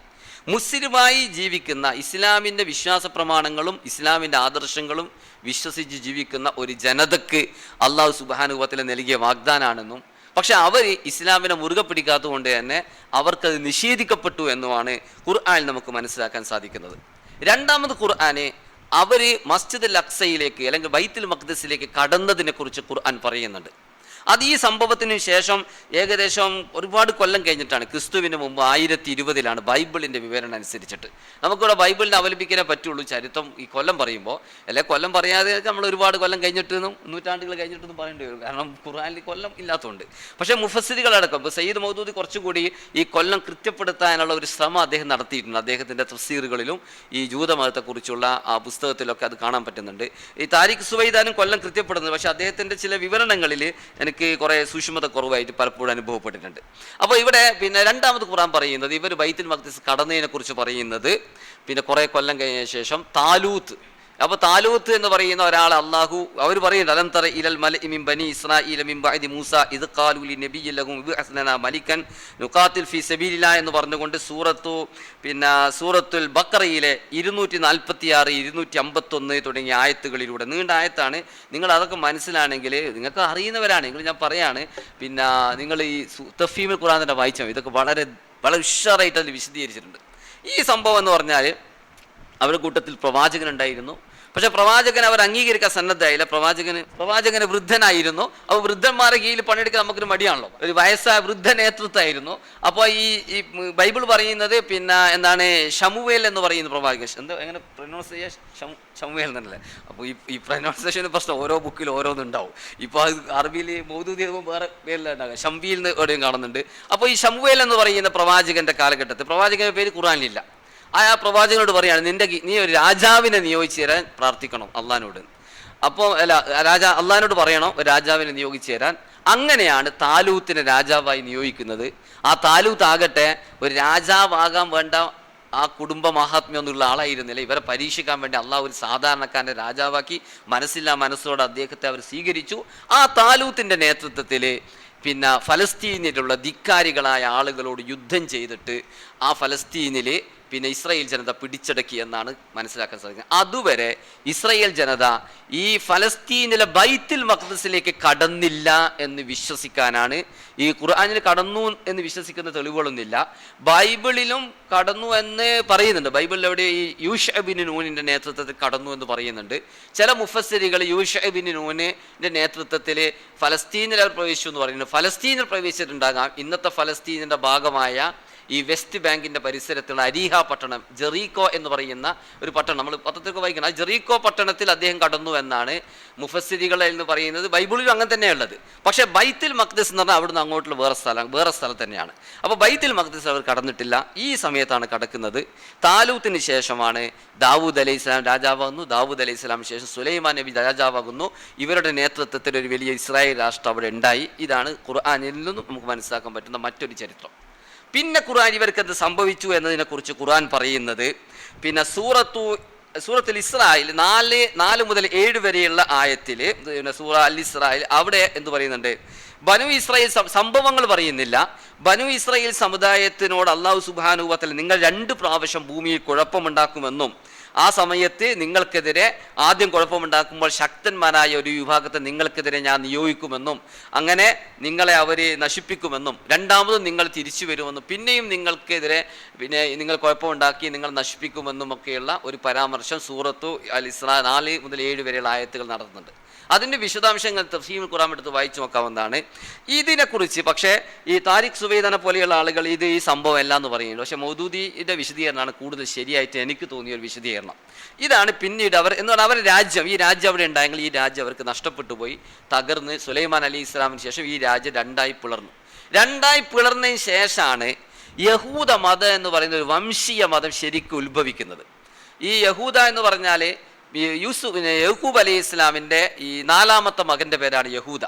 മുസ്ലിമായി ജീവിക്കുന്ന ഇസ്ലാമിന്റെ വിശ്വാസ പ്രമാണങ്ങളും ഇസ്ലാമിന്റെ ആദർശങ്ങളും വിശ്വസിച്ച് ജീവിക്കുന്ന ഒരു ജനതക്ക് അള്ളാഹു സുബാനുഭവത്തിൽ നൽകിയ വാഗ്ദാനാണെന്നും പക്ഷെ അവർ ഇസ്ലാമിനെ മുറുകെ പിടിക്കാത്തതുകൊണ്ട് തന്നെ അവർക്കത് നിഷേധിക്കപ്പെട്ടു എന്നുമാണ് ഖുർആാനിൽ നമുക്ക് മനസ്സിലാക്കാൻ സാധിക്കുന്നത്. രണ്ടാമത് ഖുർആനെ അവർ മസ്ജിദ് അക്സയിലേക്ക് അല്ലെങ്കിൽ ബൈത്തുൽ മഖ്ദസിലേക്ക് കടന്നതിനെ കുറിച്ച് ഖുർആൻ പറയുന്നുണ്ട്. അത് ഈ സംഭവത്തിന് ശേഷം ഏകദേശം ഒരുപാട് കൊല്ലം കഴിഞ്ഞിട്ടാണ്. ക്രിസ്തുവിന് മുമ്പ് ആയിരത്തി ഇരുപതിലാണ് ബൈബിളിന്റെ വിവരണം അനുസരിച്ചിട്ട്. നമുക്കിവിടെ ബൈബിളിനെ അവലംബിക്കാനേ പറ്റുള്ളൂ ചരിത്രം ഈ കൊല്ലം പറയുമ്പോൾ അല്ലെ കൊല്ലം പറയാതെ നമ്മൾ ഒരുപാട് കൊല്ലം കഴിഞ്ഞിട്ടെന്നും നൂറ്റാണ്ടുകൾ കഴിഞ്ഞിട്ടൊന്നും പറയേണ്ടി വരും. കാരണം ഖുറാനിൽ കൊല്ലം ഇല്ലാത്തതുകൊണ്ട് പക്ഷേ മുഫസിദികളടക്കം ഇപ്പോൾ സയ്യിദ് മൗദൂദി കുറച്ചുകൂടി ഈ കൊല്ലം കൃത്യപ്പെടുത്താനുള്ള ഒരു ശ്രമം അദ്ദേഹം നടത്തിയിട്ടുണ്ട്. അദ്ദേഹത്തിന്റെ തഫ്സീറുകളിലും ഈ ജൂതമതത്തെക്കുറിച്ചുള്ള ആ പുസ്തകത്തിലൊക്കെ അത് കാണാൻ പറ്റുന്നുണ്ട്. ഈ താരിഖ് സുവൈദാനും കൊല്ലം കൃത്യപ്പെടുന്നത്. പക്ഷേ അദ്ദേഹത്തിന്റെ ചില വിവരണങ്ങളിൽ എനിക്ക് എനിക്ക് കുറേ സൂക്ഷ്മത കുറവായിട്ട് പലപ്പോഴും അനുഭവപ്പെട്ടിട്ടുണ്ട്. അപ്പോൾ ഇവിടെ പിന്നെ രണ്ടാമത് ഖുറാൻ പറയുന്നത് ഇവർ ബൈത്തുൽ മഖ്ദിസ് കടന്നതിനെ കുറിച്ച് പറയുന്നത് പിന്നെ കുറേ കൊല്ലം കഴിഞ്ഞ ശേഷം താലൂത്ത് അപ്പോൾ താലൂത്ത് എന്ന് പറയുന്ന ഒരാൾ അള്ളാഹു അവർ പറയുന്നത് ബനി ബഅദി മൂസ ലഹും ഫി എന്ന് പറഞ്ഞുകൊണ്ട് സൂറത്തു പിന്നെ സൂറത്തുൽ ബക്കറയിലെ ഇരുന്നൂറ്റി നാൽപ്പത്തി ആറ് ഇരുന്നൂറ്റി അമ്പത്തൊന്ന് തുടങ്ങിയ ആയത്തുകളിലൂടെ നീണ്ട ആയത്താണ്. നിങ്ങൾ അതൊക്കെ മനസ്സിലാണെങ്കിൽ നിങ്ങൾക്ക് അറിയുന്നവരാണ് നിങ്ങൾ ഞാൻ പറയാണ് പിന്നെ നിങ്ങൾ ഈ തഫീമുൽ ഖുറാൻ തന്നെ വായിച്ചാൽ ഇതൊക്കെ വളരെ വളരെ ഉഷാറായിട്ട് അതിൽ വിശദീകരിച്ചിട്ടുണ്ട്. ഈ സംഭവം എന്ന് പറഞ്ഞാൽ അവരുടെ കൂട്ടത്തിൽ പ്രവാചകൻ ഉണ്ടായിരുന്നു പക്ഷെ പ്രവാചകൻ അവർ അംഗീകരിക്കാൻ സന്നദ്ധമായില്ല പ്രവാചകന് പ്രവാചകന് വൃദ്ധനായിരുന്നു. അപ്പോൾ വൃദ്ധന്മാരെ കീഴിൽ പണിയെടുക്കാൻ നമുക്കൊരു മടിയാണല്ലോ. ഒരു വയസ്സായ വൃദ്ധ നേതൃത്വമായിരുന്നു. അപ്പോൾ ഈ ഈ ബൈബിൾ പറയുന്നത് പിന്നെ എന്താണ് ഷമുവേൽ എന്ന് പറയുന്ന പ്രവാചകൻ. എന്താ എങ്ങനെ പ്രൊനൗൺസ് ചെയ്യുക ഷമുവേൽ എന്നല്ലേ? അപ്പോൾ ഈ ഈ പ്രൊനൗൺസിയേഷൻ പ്രശ്നം ഓരോ ബുക്കിൽ ഓരോന്നുണ്ടാവും. ഇപ്പോൾ അത് അറബിയിൽ ആകുമ്പോൾ വേറെ പേരിലുണ്ടാകും. ഷംവിയിൽ നിന്ന് എവിടെയും കാണുന്നുണ്ട്. അപ്പോൾ ഈ ഷമുവേൽ എന്ന് പറയുന്ന പ്രവാചകന്റെ കാലഘട്ടത്തിൽ പ്രവാചകന്റെ പേര് ഖുറാനിലില്ല ആ പ്രവാചകനോട് പറയാണ് നിന്റെ നീ ഒരു രാജാവിനെ നിയോഗിച്ചു തരാൻ പ്രാർത്ഥിക്കണം അള്ളഹാനോട് അപ്പോൾ അല്ല രാജാ അള്ളഹാനോട് പറയണം ഒരു രാജാവിനെ നിയോഗിച്ചു തരാൻ. അങ്ങനെയാണ് താലൂത്തിനെ രാജാവായി നിയോഗിക്കുന്നത്. ആ താലൂത്ത് ആകട്ടെ ഒരു രാജാവാകാൻ വേണ്ട ആ കുടുംബ മഹാത്മ്യം എന്നുള്ള ആളായിരുന്നില്ല. ഇവരെ പരീക്ഷിക്കാൻ വേണ്ടി അള്ളാഹ് ഒരു സാധാരണക്കാരനെ രാജാവാക്കി മനസ്സില്ല മനസ്സോടെ അദ്ദേഹത്തെ അവർ സ്വീകരിച്ചു. ആ താലൂത്തിന്റെ നേതൃത്വത്തിൽ പിന്നെ ഫലസ്തീനിലുള്ള ധിക്കാരികളായ ആളുകളോട് യുദ്ധം ചെയ്തിട്ട് ആ ഫലസ്തീനിൽ പിന്നെ ഇസ്രയേൽ ജനത പിടിച്ചടക്കി എന്നാണ് മനസ്സിലാക്കാൻ സാധിക്കുന്നത്. അതുവരെ ഇസ്രയേൽ ജനത ഈ ഫലസ്തീനിലെ ബൈത്തിൽ മഖ്ദസിലേക്ക് കടന്നില്ല എന്ന് വിശ്വസിക്കാനാണ്. ഈ ഖുർആനിൽ കടന്നു എന്ന് വിശ്വസിക്കുന്ന തെളിവുകളൊന്നുമില്ല. ബൈബിളിലും കടന്നു എന്ന് പറയുന്നുണ്ട്. ബൈബിളിൽ എവിടെ ഈ യൂഷബിൻ നൂനിന്റെ നേതൃത്വത്തിൽ കടന്നു എന്ന് പറയുന്നുണ്ട്. ചില മുഫസരികൾ യൂഷബിൻ നൂനിന്റെ നേതൃത്വത്തിൽ ഫലസ്തീനിൽ പ്രവേശിച്ചു എന്ന് പറയുന്നു. ഫലസ്തീനിൽ പ്രവേശിച്ചിട്ടുണ്ടാകാം. ഇന്നത്തെ ഫലസ്തീനിന്റെ ഭാഗമായ ഈ വെസ്റ്റ് ബാങ്കിന്റെ പരിസരത്തുള്ള അരീഹ പട്ടണം ജെറീക്കോ എന്ന് പറയുന്ന ഒരു പട്ടണം. നമ്മൾ പത്രത്തിലൊക്കെ വായിക്കണം. ആ ജെറീക്കോ പട്ടണത്തിൽ അദ്ദേഹം കടന്നു എന്നാണ് മുഫസ്സിരികൾ എന്ന് പറയുന്നത്. ബൈബിളിലും അങ്ങനെ തന്നെയുള്ളത്. പക്ഷെ ബൈത്തിൽ മഖ്ദസ് എന്ന് പറഞ്ഞാൽ അവിടുന്ന് അങ്ങോട്ടുള്ള വേറെ സ്ഥലം വേറെ സ്ഥലം തന്നെയാണ്. അപ്പോൾ ബൈത്തിൽ മഖ്ദസ് അവർ കടന്നിട്ടില്ല. ഈ സമയത്താണ് കടക്കുന്നത്. താലൂത്തിന് ശേഷമാണ് ദാവൂദ് അലൈഹി സ്വലാം രാജാവാകുന്നു. ദാവൂദ് അലൈഹി സ്വലാമിന് ശേഷം സുലൈമാൻ നബി രാജാവാകുന്നു. ഇവരുടെ നേതൃത്വത്തിൽ ഒരു വലിയ ഇസ്രായേൽ രാഷ്ട്രം അവിടെ ഉണ്ടായി. ഇതാണ് ഖുർആാനിൽ നിന്നും നമുക്ക് മനസ്സിലാക്കാൻ പറ്റുന്ന മറ്റൊരു ചരിത്രം. പിന്നെ ഖുർആൻ ഇവർക്ക് എന്ത് സംഭവിച്ചു എന്നതിനെക്കുറിച്ച് ഖുർആൻ പറയുന്നത് പിന്നെ സൂറത്തു സൂറത്തുൽ ഇസ്രായിൽ നാല് നാല് മുതൽ ഏഴ് വരെയുള്ള ആയത്തിൽ പിന്നെ സൂറ അൽ ഇസ്രായിൽ അവിടെ എന്ത് പറയുന്നുണ്ട്? ബനു ഇസ്രായേൽ സംഭവങ്ങൾ പറയുന്നില്ല. ബനു ഇസ്രായേൽ സമുദായത്തിനോട് അള്ളാഹു സുബാനുവത്തിൽ നിങ്ങൾ രണ്ട് പ്രാവശ്യം ഭൂമിയിൽ കുഴപ്പമുണ്ടാക്കുമെന്നും ആ സമയത്ത് നിങ്ങൾക്കെതിരെ ആദ്യം കുഴപ്പമുണ്ടാക്കുമ്പോൾ ശക്തന്മാരായ ഒരു വിഭാഗത്തെ നിങ്ങൾക്കെതിരെ ഞാൻ നിയോഗിക്കുമെന്നും അങ്ങനെ നിങ്ങളെ അവർ നശിപ്പിക്കുമെന്നും രണ്ടാമതും നിങ്ങൾ തിരിച്ചു വരുമെന്നും പിന്നെയും നിങ്ങൾക്കെതിരെ പിന്നെ നിങ്ങൾ കുഴപ്പമുണ്ടാക്കി നിങ്ങൾ നശിപ്പിക്കുമെന്നും ഒക്കെയുള്ള ഒരു പരാമർശം സൂറത്തു അൽ ഇസ്ലാ നാല് മുതൽ ഏഴ് വരെയുള്ള ആയത്തുകൾ നടത്തുന്നുണ്ട്. അതിന്റെ വിശദാംശങ്ങൾ തഫീമുൽ ഖുറാൻ എടുത്ത് വായിച്ചു നോക്കാവുന്നതാണ്. ഇതിനെക്കുറിച്ച് പക്ഷേ ഈ താരിഖ് സുബൈദനെ പോലെയുള്ള ആളുകൾ ഇത് ഈ സംഭവം അല്ല എന്ന് പറയുന്നു പക്ഷേ മൗദൂദിയുടെ വിശദീകരണമാണ് കൂടുതൽ ശരിയായിട്ട് എനിക്ക് തോന്നിയ ഒരു വിശദീകരണം. ഇതാണ് പിന്നീട് അവർ എന്ന് പറഞ്ഞാൽ അവരുടെ രാജ്യം ഈ രാജ്യം അവിടെ ഉണ്ടായെങ്കിൽ ഈ രാജ്യം അവർക്ക് നഷ്ടപ്പെട്ടു പോയി. തകർന്ന് സുലൈമാൻ അലി ഇസ്ലാമിന് ശേഷം ഈ രാജ്യം രണ്ടായി പിളർന്നു. രണ്ടായി പിളർന്നതിന് ശേഷമാണ് യഹൂദ മതം എന്ന് പറയുന്ന ഒരു വംശീയ മതം ശരിക്കും ഉത്ഭവിക്കുന്നത്. ഈ യഹൂദ എന്ന് പറഞ്ഞാൽ യൂസുഫ് യഹൂബ് അലി ഇസ്ലാമിന്റെ ഈ നാലാമത്തെ മകന്റെ പേരാണ് യഹൂദ.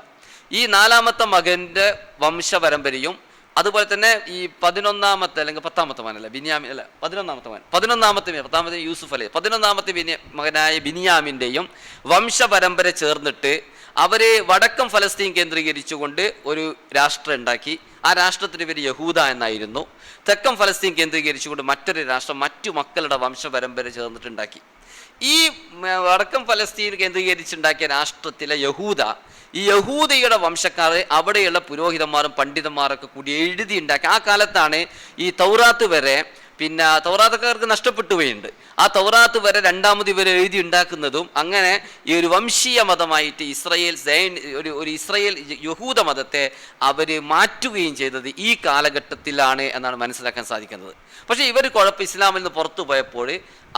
ഈ നാലാമത്തെ മകന്റെ വംശപരമ്പരയും അതുപോലെ തന്നെ ഈ പതിനൊന്നാമത്തെ അല്ലെങ്കിൽ പത്താമത്തെ മകനല്ല ബിനിയാമിൻ അല്ല പതിനൊന്നാമത്തെ മകൻ. പതിനൊന്നാമത്തെ പത്താമത്തെ യൂസുഫ് അലി പതിനൊന്നാമത്തെ ബിനി മകനായ ബിനിയാമിന്റെയും വംശപരമ്പര ചേർന്നിട്ട് അവർ വടക്കം ഫലസ്തീൻ കേന്ദ്രീകരിച്ചുകൊണ്ട് ഒരു രാഷ്ട്രം ഉണ്ടാക്കി. ആ രാഷ്ട്രത്തിന് പേര് യഹൂദ എന്നായിരുന്നു. തെക്കം ഫലസ്തീൻ കേന്ദ്രീകരിച്ചുകൊണ്ട് മറ്റൊരു രാഷ്ട്രം മറ്റു മക്കളുടെ വംശപരമ്പര ചേർന്നിട്ടുണ്ടാക്കി. ഈ വടക്കൻ ഫലസ്തീൻ കേന്ദ്രീകരിച്ചുണ്ടാക്കിയ രാഷ്ട്രത്തിലെ യഹൂദ ഈ യഹൂദയുടെ വംശക്കാർ അവിടെയുള്ള പുരോഹിതന്മാരും പണ്ഡിതന്മാരൊക്കെ കൂടി എഴുതി ഉണ്ടാക്കി ആ കാലത്താണ് ഈ തൗറാത്ത് വരെ പിന്നെ തൗറാത്തക്കാർക്ക് നഷ്ടപ്പെട്ടു പോയിണ്ട് ആ തൗറാത്ത് വരെ രണ്ടാമത് ഇവർ എഴുതി ഉണ്ടാക്കുന്നതും അങ്ങനെ ഈ ഒരു വംശീയ മതമായിട്ട് ഇസ്രയേൽ സൈൻ ഒരു ഒരു ഇസ്രയേൽ യഹൂദ മതത്തെ അവർ മാറ്റുകയും ചെയ്തത് ഈ കാലഘട്ടത്തിലാണ് എന്നാണ് മനസ്സിലാക്കാൻ സാധിക്കുന്നത്. പക്ഷേ ഇവർ കുഴപ്പം ഇസ്ലാമിൽ നിന്ന് പുറത്തു പോയപ്പോൾ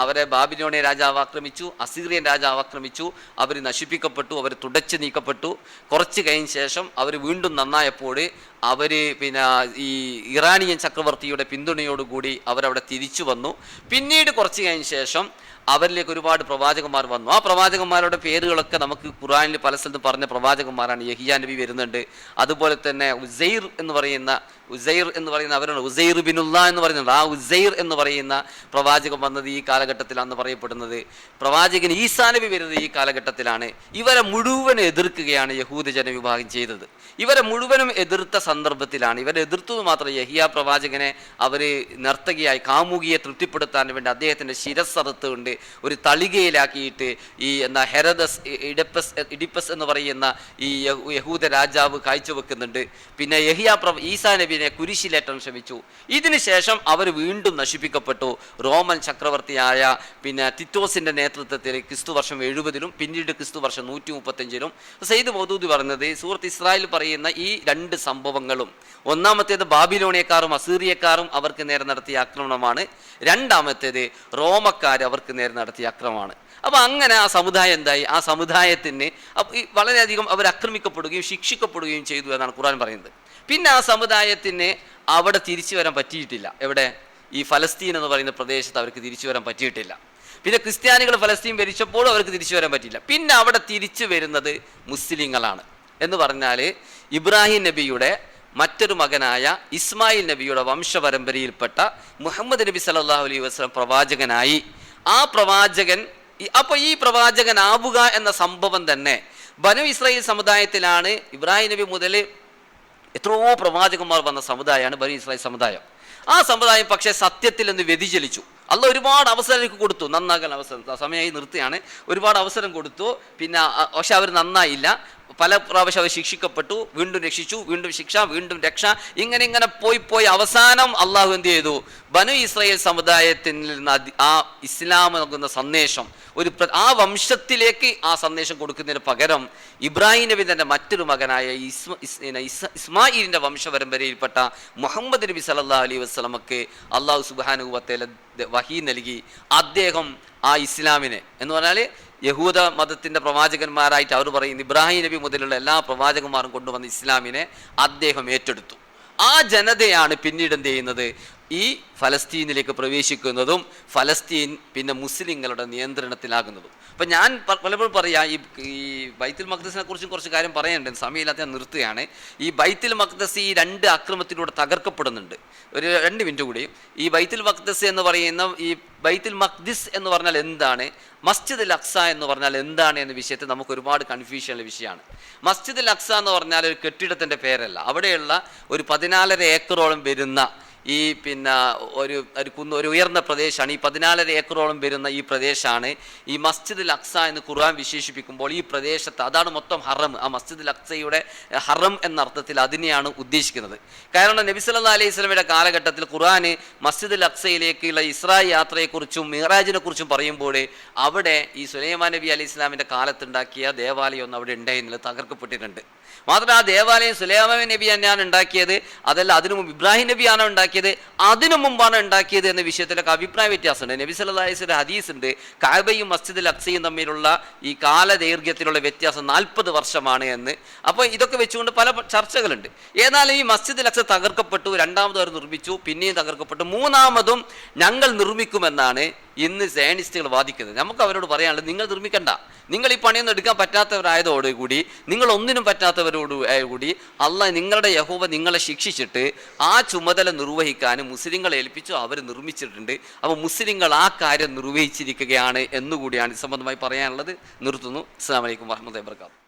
അവരെ ബാബിലോണിയ രാജാവ് ആക്രമിച്ചു അസീറിയൻ രാജാവ് ആക്രമിച്ചു അവർ നശിപ്പിക്കപ്പെട്ടു അവർ തുടച്ചു നീക്കപ്പെട്ടു. കുറച്ച് കഴിഞ്ഞ ശേഷം അവർ വീണ്ടും നന്നായപ്പോൾ അവർ പിന്നെ ഈ ഇറാനിയൻ ചക്രവർത്തിയുടെ പിന്തുണയോടുകൂടി അവരവിടെ തിരിച്ചു വന്നു. പിന്നീട് കുറച്ച് കഴിഞ്ഞ ശേഷം അവരിലേക്ക് ഒരുപാട് പ്രവാചകന്മാർ വന്നു. ആ പ്രവാചകന്മാരുടെ പേരുകളൊക്കെ നമുക്ക് ഖുറാനിൽ പല സ്ഥലത്തും പറഞ്ഞ പ്രവാചകന്മാരാണ് യഹിയ നബി വരുന്നുണ്ട്. അതുപോലെ തന്നെ ഉസൈർ എന്ന് പറയുന്ന ഉസൈർ എന്ന് പറയുന്ന അവരാണ്. ഉസൈർ ബിനുള്ള എന്ന് പറയുന്നുണ്ട് ആ ഉസൈർ എന്ന് പറയുന്ന പ്രവാചകൻ വന്നത് ഈ കാലഘട്ടത്തിലാണെന്ന് പറയപ്പെടുന്നത്. പ്രവാചകൻ ഈസാ നബി വരുന്നത് ഈ കാലഘട്ടത്തിലാണ്. ഇവരെ മുഴുവൻ എതിർക്കുകയാണ് യഹൂദ ജനവിഭാഗം ചെയ്തത്. ഇവരെ മുഴുവനും എതിർത്ത സന്ദർഭത്തിലാണ്. ഇവരെ എതിർത്തത് മാത്രം യഹിയ പ്രവാചകനെ അവർ നർത്തകിയായി കാമുകിയെ തൃപ്തിപ്പെടുത്താൻ വേണ്ടി അദ്ദേഹത്തിന്റെ ശിരസ്സറുത്തുകൊണ്ട് ഒരു തളികയിലാക്കിയിട്ട് ഈ എന്താ ഹെറദസ് ഇഡപ്പസ് ഇഡിപ്പസ് എന്ന് പറയുന്ന ഈ യഹൂദ രാജാവ് കാഴ്ചവെക്കുന്നുണ്ട്. പിന്നെ യഹിയ പ്ര ഈസാ നബിനെ കുരിശിലേറ്റാൻ ശ്രമിച്ചു. ഇതിനുശേഷം അവർ വീണ്ടും നശിപ്പിക്കപ്പെട്ടു. റോമൻ ചക്രവർത്തിയായ പിന്നെ തിറ്റോസിന്റെ നേതൃത്വത്തിൽ ക്രിസ്തു വർഷം എഴുപതിലും പിന്നീട് ക്രിസ്തു വർഷം നൂറ്റി മുപ്പത്തഞ്ചിലും സെയ്ദ് മൗദൂദ് പറഞ്ഞത് സൂറത്ത് ഇസ്രായേൽ പറയുന്ന ഈ രണ്ട് സംഭവങ്ങളും. ഒന്നാമത്തേത് ബാബിലോണിയക്കാരും അസീറിയക്കാരും അവർക്ക് നേരെ നടത്തിയ ആക്രമണമാണ്. രണ്ടാമത്തേത് റോമക്കാർ അവർക്ക് നേരെ നടത്തിയ അക്രമമാണ്. അപ്പോൾ അങ്ങനെ ആ സമുദായം എന്തായി? ആ സമുദായത്തിന് വളരെയധികം അവർ ആക്രമിക്കപ്പെടുകയും ശിക്ഷിക്കപ്പെടുകയും ചെയ്തു എന്നാണ് ഖുർആൻ പറയുന്നത്. പിന്നെ ആ സമുദായത്തിന് അവിടെ തിരിച്ചു വരാൻ പറ്റിയിട്ടില്ല. എവിടെ? ഈ ഫലസ്തീൻ എന്ന് പറയുന്ന പ്രദേശത്ത് അവർക്ക് തിരിച്ചു വരാൻ പറ്റിയിട്ടില്ല. പിന്നെ ക്രിസ്ത്യാനികൾ ഫലസ്തീൻ ഭരിച്ചപ്പോഴും അവർക്ക് തിരിച്ചു വരാൻ പറ്റിയില്ല. പിന്നെ അവിടെ തിരിച്ചു വരുന്നത് മുസ്ലിങ്ങളാണ്. എന്ന് പറഞ്ഞാൽ ഇബ്രാഹിം നബിയുടെ മറ്റൊരു മകനായ ഇസ്മായിൽ നബിയുടെ വംശപരമ്പരയിൽപ്പെട്ട മുഹമ്മദ് നബി സല്ലല്ലാഹു അലൈഹി വസ്ലം പ്രവാചകനായി ആ പ്രവാചകൻ അപ്പോൾ ഈ പ്രവാചകനാവുക എന്ന സംഭവം തന്നെ ബനു ഇസ്രായേൽ സമുദായത്തിലാണ് ഇബ്രാഹിം നബി മുതൽ എത്രയോ പ്രവാചകന്മാർ വന്ന സമുദായമാണ് ബനു ഇസ്രായേൽ സമുദായം. ആ സമുദായം പക്ഷേ സത്യത്തിൽ ഒന്ന് വ്യതിചലിച്ചു. അല്ല ഒരുപാട് അവസരം കൊടുത്തു. നന്നാകാൻ അവസരം സമയമായി നിർത്തിയാണ്. ഒരുപാട് അവസരം കൊടുത്തു. പിന്നെ പക്ഷെ അവർ നന്നായില്ല. പല പ്രാവശ്യം അവർ ശിക്ഷിക്കപ്പെട്ടു വീണ്ടും രക്ഷിച്ചു വീണ്ടും ശിക്ഷ വീണ്ടും രക്ഷ. ഇങ്ങനെ ഇങ്ങനെ പോയി പോയി അവസാനം അള്ളാഹു എന്ത് ചെയ്തു? ബനു ഇസ്രായേൽ സമുദായത്തിൽ നിന്ന് ആ ഇസ്ലാം നൽകുന്ന സന്ദേശം ഒരു ആ വംശത്തിലേക്ക് ആ സന്ദേശം കൊടുക്കുന്നതിന് പകരം ഇബ്രാഹിം നബി തന്റെ മറ്റൊരു മകനായ ഇസ്മ ഇസ് ഇസ്മായിലിന്റെ വംശപരമ്പരയിൽപ്പെട്ട മുഹമ്മദ് നബി സല്ലാ അലൈഹി വസ്ലമക്ക് അള്ളാഹു സുബാനുവത്തേല വഹി നൽകി. അദ്ദേഹം ആ ഇസ്ലാമിനെ എന്ന് പറഞ്ഞാൽ യഹൂദ മതത്തിന്റെ പ്രവാചകന്മാരായിട്ട് അവർ പറയുന്നു ഇബ്രാഹിം നബി മുതലുള്ള എല്ലാ പ്രവാചകന്മാരും കൊണ്ടുവന്ന ഇസ്ലാമിനെ അദ്ദേഹം ഏറ്റെടുത്തു. ആ ജനതയാണ് പിന്നീട് എന്ത് ചെയ്യുന്നത്? ഈ ഫലസ്തീനിലേക്ക് പ്രവേശിക്കുന്നതും ഫലസ്തീൻ പിന്നെ മുസ്ലിങ്ങളുടെ നിയന്ത്രണത്തിലാകുന്നതും. അപ്പം ഞാൻ പലപ്പോഴും പറയാം ഈ ഈ ബൈത്തിൽ മഖ്ദസിനെ കുറിച്ചും കുറച്ച് കാര്യം പറയാനുണ്ട്. സമയമില്ലാത്ത ഞാൻ നിർത്തുകയാണ്. ഈ ബൈത്തിൽ മഖ്ദസ് ഈ രണ്ട് അക്രമത്തിലൂടെ തകർക്കപ്പെടുന്നുണ്ട്. ഒരു രണ്ട് മിനിറ്റ് കൂടി. ഈ ബൈത്തിൽ മഖ്ദസ് എന്ന് പറയുന്ന ഈ ബൈത്തിൽ മഖ്ദിസ് എന്ന് പറഞ്ഞാൽ എന്താണ്? മസ്ജിദ് അക്സ എന്ന് പറഞ്ഞാൽ എന്താണ് എന്ന വിഷയത്തിൽ നമുക്ക് ഒരുപാട് കൺഫ്യൂഷനുള്ള വിഷയമാണ്. മസ്ജിദ് അക്സ എന്ന് പറഞ്ഞാൽ ഒരു കെട്ടിടത്തിന്റെ പേരല്ല. അവിടെയുള്ള ഒരു പതിനാലര ഏക്കറോളം വരുന്ന ഈ പിന്നെ ഒരു ഒരു കുന്ന് ഒരു ഉയർന്ന പ്രദേശമാണ്. ഈ പതിനാലര ഏക്കറോളം വരുന്ന ഈ പ്രദേശമാണ് ഈ മസ്ജിദ് അക്സ എന്ന് ഖുർആൻ വിശേഷിപ്പിക്കുമ്പോൾ ഈ പ്രദേശത്ത് അതാണ് മൊത്തം ഹറം. ആ മസ്ജിദ് അക്സയുടെ ഹറം എന്ന അർത്ഥത്തിൽ അതിനെയാണ് ഉദ്ദേശിക്കുന്നത്. കാരണം നബി സല്ലല്ലാഹു അലൈഹി സ്വലമയുടെ കാലഘട്ടത്തിൽ ഖുർആൻ മസ്ജിദ് അക്സയിലേക്കുള്ള ഇസ്രായേൽ യാത്രയെക്കുറിച്ചും മിഹറാജിനെ കുറിച്ചും പറയുമ്പോൾ അവിടെ ഈ സുലൈമാൻ നബി അലൈഹി ഇസ്ലാമിന്റെ കാലത്തുണ്ടാക്കിയ ദേവാലയം ഒന്നും അവിടെ ഉണ്ടായിരുന്നില്ല തകർക്കപ്പെട്ടിട്ടുണ്ട്. മാത്രമല്ല ആ ദേവാലയം സുലൈമാൻ നബി തന്നെയാണ് ഉണ്ടാക്കിയത്. അതല്ല അതിനു മുമ്പ് ഇബ്രാഹിം നബിയാണ് ഉണ്ടാക്കിയത്. അതിനു മുമ്പാണ് ഉണ്ടാക്കിയത് എന്ന വിഷയത്തിലൊക്കെ അഭിപ്രായ വ്യത്യാസമുണ്ട്. നബി വസല്ലം ഹദീസ് ഉണ്ട് കാബയും മസ്ജിദ് അക്സയും തമ്മിലുള്ള ഈ കാലദൈർഘ്യത്തിലുള്ള വ്യത്യാസം നാൽപ്പത് വർഷമാണ് എന്ന്. അപ്പോൾ ഇതൊക്കെ വെച്ചുകൊണ്ട് പല ചർച്ചകളുണ്ട്. ഏതായാലും ഈ മസ്ജിദ് അക്സ തകർക്കപ്പെട്ടു രണ്ടാമത് അവർ നിർമ്മിച്ചു പിന്നെയും തകർക്കപ്പെട്ടു. മൂന്നാമതും ഞങ്ങൾ നിർമ്മിക്കുമെന്നാണ് ഇന്ന് സയനിസ്റ്റുകൾ വാദിക്കുന്നത്. നമുക്ക് അവരോട് പറയാനുള്ളത് നിങ്ങൾ നിർമ്മിക്കണ്ട. നിങ്ങൾ ഈ പണിയൊന്നും എടുക്കാൻ പറ്റാത്തവരായതോടുകൂടി നിങ്ങൾ ഒന്നിനും പറ്റാത്തവരോട് കൂടി അല്ല നിങ്ങളുടെ യഹോവ നിങ്ങളെ ശിക്ഷിച്ചിട്ട് ആ ചുമതല നിർവഹിക്കാനും മുസ്ലിങ്ങളെ ഏൽപ്പിച്ചു അവർ നിർമ്മിച്ചിട്ടുണ്ട്. അപ്പോൾ മുസ്ലിങ്ങൾ ആ കാര്യം നിർവഹിച്ചിരിക്കുകയാണ് എന്നുകൂടിയാണ് ഇത് സംബന്ധമായി പറയാനുള്ളത്. നിർത്തുന്നു. അസ്സാം വലൈക്കും വാഹമത്തേ വർക്കാത്തു